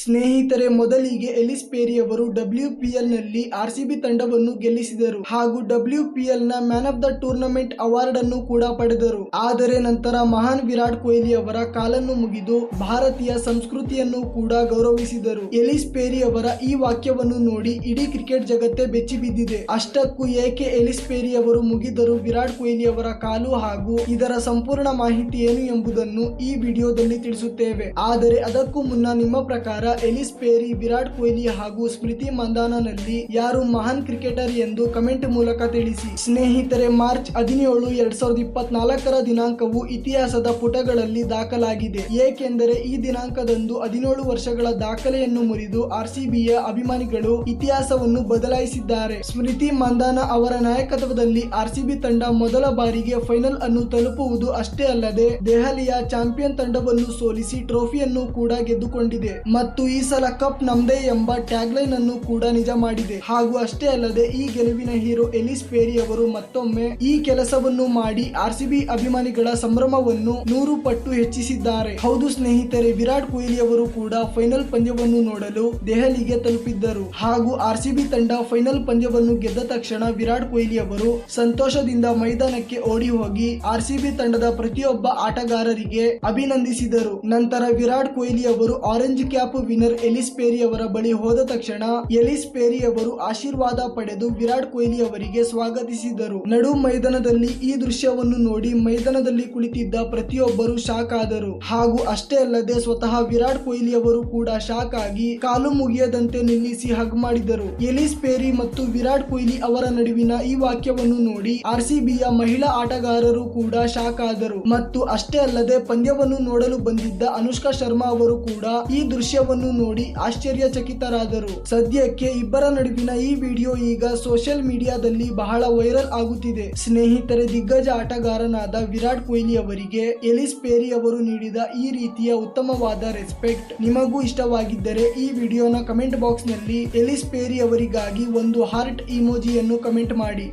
ಸ್ನೇಹಿತರೆ, ಮೊದಲಿಗೆ Ellyse Perry ಅವರು ಡಬ್ಲ್ಯೂ ಪಿ ನಲ್ಲಿ ಆರ್ ಸಿ ಬಿ ತಂಡವನ್ನು ಗೆಲ್ಲಿಸಿದರು ಹಾಗೂ ಡಬ್ಲ್ಯೂ ಪಿ ನ man of the tournament award ಅನ್ನು ಕೂಡ ಪಡೆದರು. ಆದರೆ ನಂತರ ಮಹಾನ್ ವಿರಾಟ್ ಕೊಹ್ಲಿ ಅವರ ಕಾಲನ್ನು ಮುಗಿದು ಭಾರತೀಯ ಸಂಸ್ಕೃತಿಯನ್ನು ಕೂಡ ಗೌರವಿಸಿದರು. ಎಲಿಸ್ ಪೇರಿ ಅವರ ಈ ವಾಕ್ಯವನ್ನು ನೋಡಿ ಇಡೀ ಕ್ರಿಕೆಟ್ ಜಗತ್ತೇ ಬೆಚ್ಚಿ ಬಿದ್ದಿದೆ. ಅಷ್ಟಕ್ಕೂ ಏಕೆ ಎಲಿಸ್ ಪೇರಿ ಅವರು ಮುಗಿದರು ವಿರಾಟ್ ಕೊಹ್ಲಿ ಅವರ ಕಾಲು ಹಾಗೂ ಇದರ ಸಂಪೂರ್ಣ ಮಾಹಿತಿ ಏನು ಎಂಬುದನ್ನು ಈ ವಿಡಿಯೋದಲ್ಲಿ ತಿಳಿಸುತ್ತೇವೆ. ಆದರೆ ಅದಕ್ಕೂ ಮುನ್ನ ನಿಮ್ಮ ಪ್ರಕಾರ ಎಲಿಸ್ ಪೇರಿ, ವಿರಾಟ್ ಕೊಹ್ಲಿ ಹಾಗೂ ಸ್ಮೃತಿ ಮಂದಾನನಲ್ಲಿ ಯಾರು ಮಹಾನ್ ಕ್ರಿಕೆಟರ್ ಎಂದು ಕಮೆಂಟ್ ಮೂಲಕ ತಿಳಿಸಿ. ಸ್ನೇಹಿತರೆ, ಮಾರ್ಚ್ ಹದಿನೇಳು, ಎರಡ್ ಸಾವಿರದ ಇಪ್ಪತ್ನಾಲ್ಕರ ದಿನಾಂಕವು ಇತಿಹಾಸದ ಪುಟಗಳಲ್ಲಿ ದಾಖಲಾಗಿದೆ. ಏಕೆಂದರೆ ಈ ದಿನಾಂಕದಂದು ಹದಿನೇಳು ವರ್ಷಗಳ ದಾಖಲೆಯನ್ನು ಮುರಿದು ಆರ್ಸಿಬಿಯ ಅಭಿಮಾನಿಗಳು ಇತಿಹಾಸವನ್ನು ಬದಲಾಯಿಸಿದ್ದಾರೆ. ಸ್ಮೃತಿ ಮಂದಾನ ಅವರ ನಾಯಕತ್ವದಲ್ಲಿ ಆರ್ಸಿಬಿ ತಂಡ ಮೊದಲ ಬಾರಿಗೆ ಫೈನಲ್ ಅನ್ನು ತಲುಪುವುದು ಅಷ್ಟೇ ಅಲ್ಲದೆ ದೆಹಲಿಯ ಚಾಂಪಿಯನ್ ತಂಡವನ್ನು ಸೋಲಿಸಿ ಟ್ರೋಫಿಯನ್ನು ಕೂಡ ಗೆದ್ದುಕೊಂಡಿದೆ. ಮತ್ತು ಈ ಸಲ ಕಪ್ ನಮ್ದೇ ಎಂಬ ಟ್ಯಾಗ್ ಲೈನ್ ಅನ್ನು ಕೂಡ ನಿಜ ಮಾಡಿದೆ. ಹಾಗೂ ಅಷ್ಟೇ ಅಲ್ಲದೆ ಈ ಗೆಲುವಿನ ಹೀರೋ ಎಲಿಸ್ ಪೇರಿ ಅವರು ಮತ್ತೊಮ್ಮೆ ಈ ಕೆಲಸವನ್ನು ಮಾಡಿ ಆರ್ಸಿಬಿ ಅಭಿಮಾನಿಗಳ ಸಂಭ್ರಮವನ್ನು ನೂರು ಪಟ್ಟು ಹೆಚ್ಚಿಸಿದ್ದಾರೆ. ಹೌದು ಸ್ನೇಹಿತರೆ, ವಿರಾಟ್ ಕೊಹ್ಲಿ ಅವರು ಕೂಡ ಫೈನಲ್ ಪಂದ್ಯವನ್ನು ನೋಡಲು ದೆಹಲಿಗೆ ತಲುಪಿದ್ದರು. ಹಾಗೂ ಆರ್ಸಿಬಿ ತಂಡ ಫೈನಲ್ ಪಂದ್ಯವನ್ನು ಗೆದ್ದ ತಕ್ಷಣ ವಿರಾಟ್ ಕೊಹ್ಲಿ ಅವರು ಸಂತೋಷದಿಂದ ಮೈದಾನಕ್ಕೆ ಓಡಿ ಹೋಗಿ ಆರ್ಸಿಬಿ ತಂಡದ ಪ್ರತಿಯೊಬ್ಬ ಆಟಗಾರರಿಗೆ ಅಭಿನಂದಿಸಿದರು. ನಂತರ ವಿರಾಟ್ ಕೊಹ್ಲಿ ಅವರು orange cap winner Ellyse Perry ಅವರ ಬಳಿ ಹೋದ ತಕ್ಷಣ ಎಲಿಸ್ ಪೇರಿ ಅವರು ಆಶೀರ್ವಾದ ಪಡೆದು ವಿರಾಟ್ ಕೊಹ್ಲಿ ಅವರಿಗೆ ಸ್ವಾಗತಿಸಿದರು. ನಡು ಮೈದಾನದಲ್ಲಿ ಈ ದೃಶ್ಯವನ್ನು ನೋಡಿ ಮೈದಾನದಲ್ಲಿ ಕುಳಿತಿದ್ದ ಪ್ರತಿಯೊಬ್ಬರು ಶಾಕ್ ಆದರು. ಹಾಗೂ ಅಷ್ಟೇ ಅಲ್ಲದೆ ಸ್ವತಃ ವಿರಾಟ್ ಕೊಹ್ಲಿ ಅವರು ಕೂಡ ಶಾಕ್ ಆಗಿ ಕಾಲು ಮುಗಿಯದಂತೆ ನಿಲ್ಲಿಸಿ ಹಗ್ ಮಾಡಿದರು. ಎಲಿಸ್ ಪೇರಿ ಮತ್ತು ವಿರಾಟ್ ಕೊಹ್ಲಿ ಅವರ ನಡುವಿನ ಈ ವಾಕ್ಯವನ್ನು ನೋಡಿ ಆರ್ಸಿಬಿಯ ಮಹಿಳಾ ಆಟಗಾರರು ಕೂಡ ಶಾಕ್ ಆದರು. ಮತ್ತು ಅಷ್ಟೇ ಅಲ್ಲದೆ ಪಂದ್ಯವನ್ನು ನೋಡಲು ಬಂದಿದ್ದ ಅನುಷ್ಕಾ ಶರ್ಮಾ ಅವರು ಕೂಡ ಈ ದೃಶ್ಯವನ್ನು ನೋಡಿ ಆಶ್ಚರ್ಯಚಕಿತರಾದರು. ಸದ್ಯಕ್ಕೆ ಇಬ್ಬರ ನಡುವಿನ ಈ ವಿಡಿಯೋ ಈಗ ಸೋಷಿಯಲ್ ಮೀಡಿಯಾದಲ್ಲಿ ಬಹಳ ವೈರಲ್ ಆಗುತ್ತಿದೆ. ಸ್ನೇಹಿತರೆ, ದಿಗ್ಗಜ ಆಟಗಾರನಾದ ವಿರಾಟ್ ಕೊಹ್ಲಿ ಅವರಿಗೆ ಎಲಿಸ್ ಪೇರಿ ಅವರು ನೀಡಿದ ಈ ರೀತಿಯ ಉತ್ತಮವಾದ ರೆಸ್ಪೆಕ್ಟ್ ನಿಮಗೂ ಇಷ್ಟವಾಗಿದ್ದರೆ ಈ ವಿಡಿಯೋನ ಕಮೆಂಟ್ ಬಾಕ್ಸ್ನಲ್ಲಿ ಎಲಿಸ್ ಪೇರಿ ಅವರಿಗಾಗಿ ಒಂದು ಹಾರ್ಟ್ ಇಮೋಜಿಯನ್ನು ಕಮೆಂಟ್ ಮಾಡಿ.